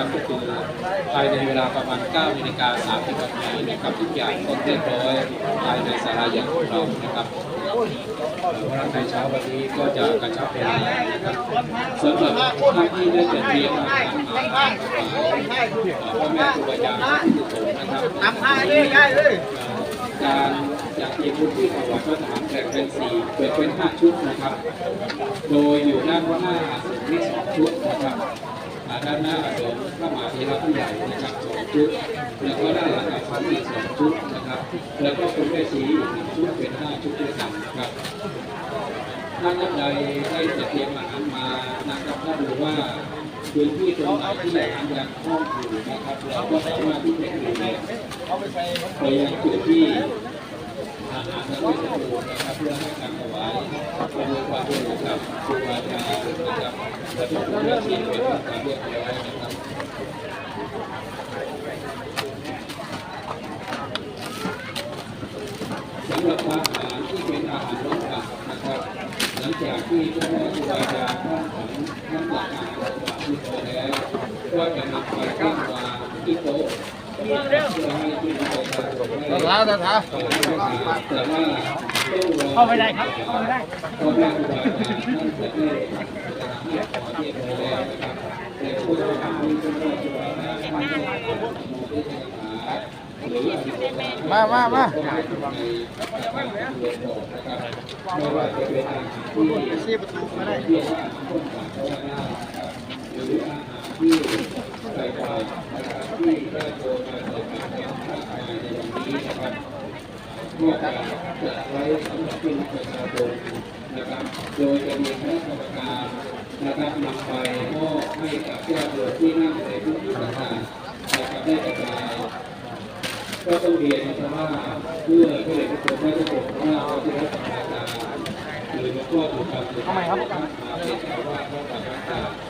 นะครับก็คือภายในเวลาประมาณ9นาฬิกา30นาทีนะครับทุกอย่างก็เรียบร้อยภายในศาลาใหญ่ของเรานะครับเอ่อวันในเช้าวันนี้ก็จะกระชับเวลานะครับสำหรับท่านที่ได้จัดเตรียมอาหารพ่อแม่ครูอาจารย์ที่สุขนะครับทำให้ได้เลยการจัดเตรีมพื้ที่ถวายพระทหารแบ่งเป็นสี่เป็นเป็นห้าชุดนะครับ โดยอยู่ด้านหน้าอาสนที่สองชุดนะครับ ด้านหน้าอาสนพระมหาเถระผู้ใหญ่นะครับสองชุด แล้วก็ด้านหลังอาสนอีกสองชุดนะครับ แล้วก็คุณแม่ชีอีกหนึ่งชุดเป็นห้าชุดด้วยกันนะครับท่านท่านใดได้จัดเตรียมอาหารมานะครับถ้าดูว่าพื้นที่ตรงไหนที่อาหารยังคล่องอยู่นะครับเราก็สามารถที่จะดูแลไปยังจุดที่ อาหารนั้นไม่สมบูรณ์นะครับเพื่อให้การถวายเป็นความร่วมมือกับครูบาอาจารย์นะครับและทุกผู้ที่เป็นความเรียบร้อยนะครับสำหรับอาหารที่เป็นอาหารรสจัดนะครับ หลังจากที่พ่อแม่ครูบาอาจารย์ท่านของท่านหลักอาหารรสจัดที่พอแล้วก็จะนำไปตั้งวางที่โต๊ะเพื่อให้ ที่ประชาชนได้ ตาตาตา เข้าไม่ได้ครับ เข้าไม่ได้เข้าไม่ได้ครูบาอาจารย์ท่านจะได้เรียกขอเรียกไปแล้วนะครับแต่ผู้ที่ทำให้ผู้ที่ครูบาอาจารย์ท่านได้ขอมองด้วยปัญหาหรืออธิษฐาน มามามา ก็มาในการเรียนบอกนะครับไม่ว่าจะเป็นอาหารที่ ซีประตูมาได้ เรียกว่าต้นขาข้าวหน้านะครับหรืออารที่ใส่ไปนะครับที่ได้โดมาเกิดการแข่งขันภายในวันนี้นะครับก็จะจัดไว้สำหรับพี่น้องประชาชนนะครับ โดยจะมีคณะกรรมการนะครับนำไปมอบให้กับญาติโยมที่นั่งในพื้นที่ต่างๆนะครับได้กระจายก็ต้องเรียนนะครับว่าเพื่อเพื่อทุกคนได้ทุกคนว่าเราจะได้ประกาศหรือวงพ่อถูกการทำไมครับ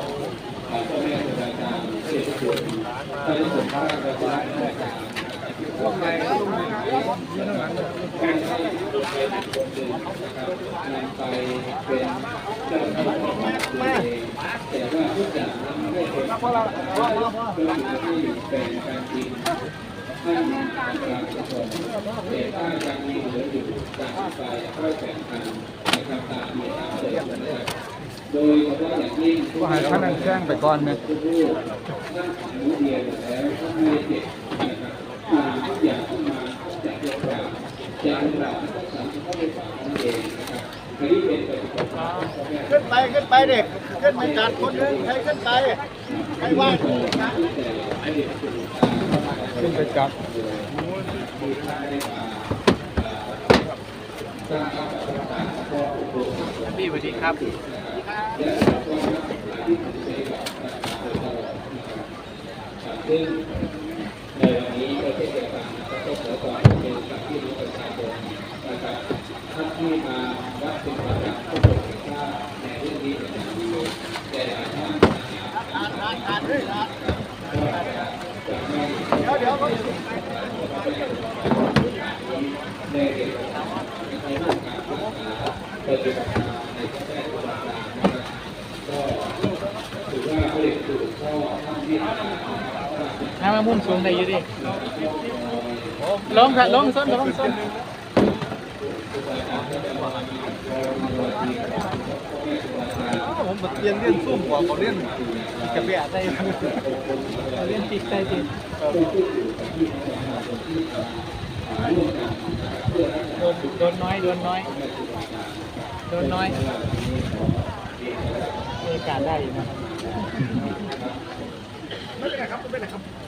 มตตาว่าญาติโยมทุกคนที่มาทำประกาศนะครับมาอยู่ที่ด่าผมนี่เนาะเนี่ยเนี่ยถอยใส่ถอยใส่สีประตูเนี่ยเอาบอกถอยกลับมาเอาขาขึ้นเอาลบลบ โดยเฉพาะอย่างยิ่งก็ให้ท่านนั่งแจ้งไปก่อนนะทุกรูปนั่งขันรู้เดียวอยู่แล้วก็ไม่เจ็บนะครับมาทุกอย่างเข้ามาจากโอกาสจากโอกาสก็สามารถเข้าไปฝากนั่นเองนะครับอันนี้เป็นปฏิบัติการของแม่ขึ้นไปขึ้นไปเด็กขึ้นไปจัดคนหนึงใครขึ้นไปใครว่างขึ้นไปจับพี่สวัสดีครับ ซึ่งในวันนี้ก็เช่นเดียวกันนะครับก็ขอความร่วมมือกับพี่น้องประชาชนนะครับท่านที่มารับเป็นประจำก็โปรดเห็นว่าในเรื่องนี้เป็นอย่างดีแต่หลายท่านนะครับอ่านอ่านอ่านด้วยอ่านเดี๋ยวเดี๋ยวได้เรียนรู้ในเรื่องการรักษาปฏิบัติการในพระแพทย์บาลนะครับก็ถือว่าพระเดชพระคุณพ่อท่านที่มา น้ำมันมุ่งสูงได้อยู่ดิลงค่ะลงส้นลงส้นผมเรียนเรียนซุ่มกว่าเขาเรียนกระเบียดได้เล่นติดใต้ติดโดนโดนน้อยโดนน้อยโดนน้อยบรรยากาศได้อยู่นะครับ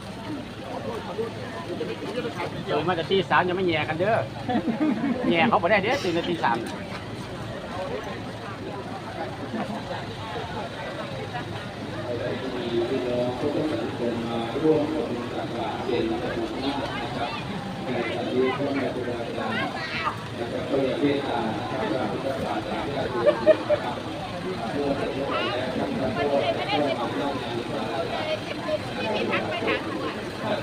ตื่นมาแต่ตีสามยังไม่แย่กันเด้อแย่เขาบ่ได้เด้อตื่นแต่ตีสามพี่น้องทุกท่านมาร่วมกับตักบาตรเป็นจำนวนมากนะครับในการที่พ่อแม่ครูบาอาจารย์นะครับก็ยังเมตตานะครับพระพุทธศาสนาที่เราดูอยู่นะครับเมื่อเป็นเรื่องแล้วครับแล้วก็ก็ทำหน้าที่ศาลานะครับในส่วนของญาติโยมของเราก็ได้ร่ว มกัน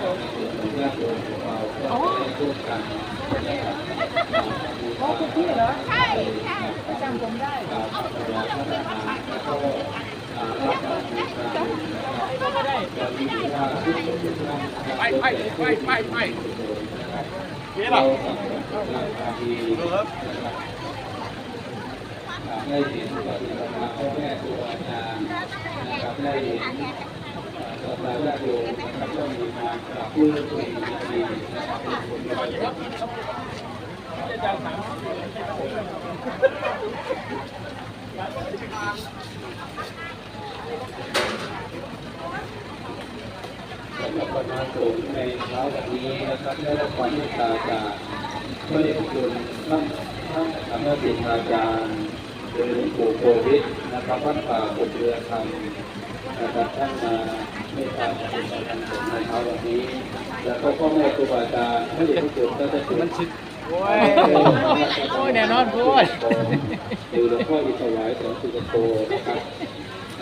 นะครับอ๋อคุณพี่เหรอ ใช่ใช่จำผมได้ครับพระราชทานแล้วก็อ่ารับการบูชานะครับไปไปไปไปไปเราราคาดีนะครับได้เห็นปฏิบัติมาพ่อแม่ครูอาจารย์นะครับได้เห็น ศรัทธาญาติโยมนะครับก็มีควากราบมือตัวเองดีนะครับสำหรับประชาชนในเช้าวันนี้นะครับได้รับความเมตตาจากพระเดชคุณท่านท่านธรรมศิษย์อาจารย์หรือหลวงปู่โควิดนะครับวัดป่าปุเรือธรรม นะครับท่านมาเมตตาปฏิบัติธรรมในเช้าวันนี้ แล้วก็พ่อแม่ครูบาอาจารย์พระเดชพระคุณก็จะถึงโอ้ยโอ้ยแน่นอนพูดหรือหลวงพ่ออิศวายสอนสุกโตนะครับ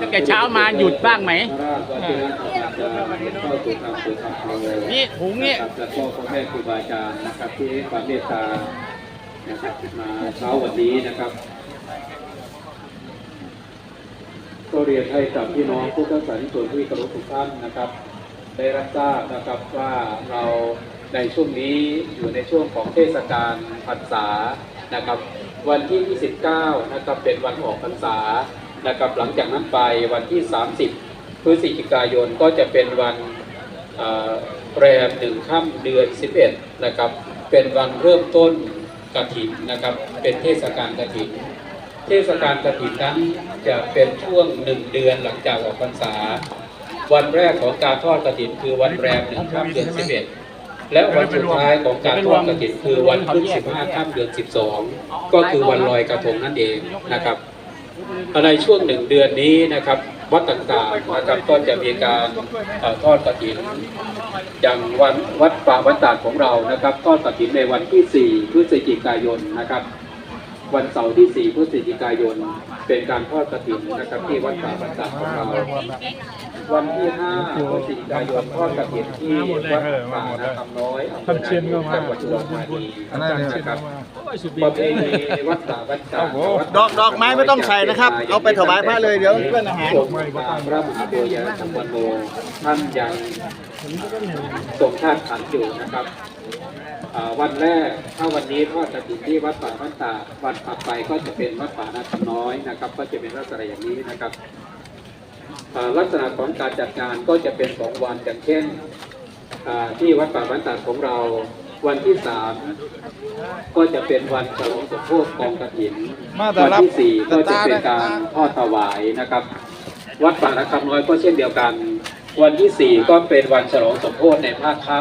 ตั้งแต่เช้ามาหยุดบ้างไหมพระราชวชิรธรรมอาจารย์เข้าสู่ธรรมสู่ธรรมเราเลยนี่ถุงนี่ครับแล้วก็พ่อแม่ครูบาอาจารย์นะครับที่ให้ความเมตตานะครับมาเช้าวันนี้นะครับ ก็เรียนให้กับพี่น้องผู้ทักษาที่ส่วนที่เคารพทุกท่านนะครับ ได้รับทราบนะครับว่าเราในช่วงนี้อยู่ในช่วงของเทศกาลพรรษานะครับ วันที่ 29 นะครับเป็นวันออกพรรษานะครับหลังจากนั้นไปวันที่ 30 พฤศจิกายนก็จะเป็นวันแรมหนึ่งค่ำเดือน 11 นะครับ เป็นวันเริ่มต้นกฐินนะครับ เป็นเทศกาลกฐิน เทศกาลกฐินนั้นจะเป็นช่วงหนึ่งเดือนหลังจากออกพรรษา วันแรกของการทอดกฐินคือวันแรมหนึ่งค่ำเดือนสิบเอ็ดและวันสุดท้ายของการทอดกฐินคือวันขึ้นสิบห้าค่ำเดือนสิบสองก็คือวันลอยกระทงนั่นเองนะครับในช่วงหนึ่งเดือนนี้นะครับวัดต่างๆนะครับก็จะมีการทอดกฐินอย่างวันวัดป่าวัดตาดของเรานะครับทอดกฐินในวันที่ 4 พฤศจิกายนนะครับ วันเสาร์ที่ 4 พฤศจิกายน เป็นการทอดกฐินนะครับที่วัดป่าวัดตาดของเรา วันที่ 5 พฤศจิกายนทอดกฐินที่วัดป่านาคำน้อยอำเภอนาดีจังหวัดอุดรธานีนะครับประเพณีวัดป่าวัดตาดดอกดอกไม้ไม่ต้องใส่นะครับ เอาไปถวายพระเลยเดี๋ยวเพื่อนอาหารทรงตามพระมหาโพธิสัมปันโนท่านยัง ทรงชาติขันธ์อยู่นะครับอ่าวันแรกถ้าวันนี้ทอดกฐินที่วัดป่าวัดตาดวันถัดไปก็จะเป็นวัดป่านาคำน้อยนะครับ ก็จะเป็นลักษณะอย่างนี้นะครับอ่าลักษณะของการจัดงานก็จะเป็นสองวันอย่างเช่นอ่าที่วัดป่าวัดตาดของเราวันที่สามก็จะเป็นวันฉลองสมโภชกองกฐินวันที่สี่ก็จะเป็นการทอดถวายนะครับ วัดป่านาคำน้อยก็เช่นเดียวกัน วันที่สี่ก็เป็นวันฉลองสมโภชในภาคค่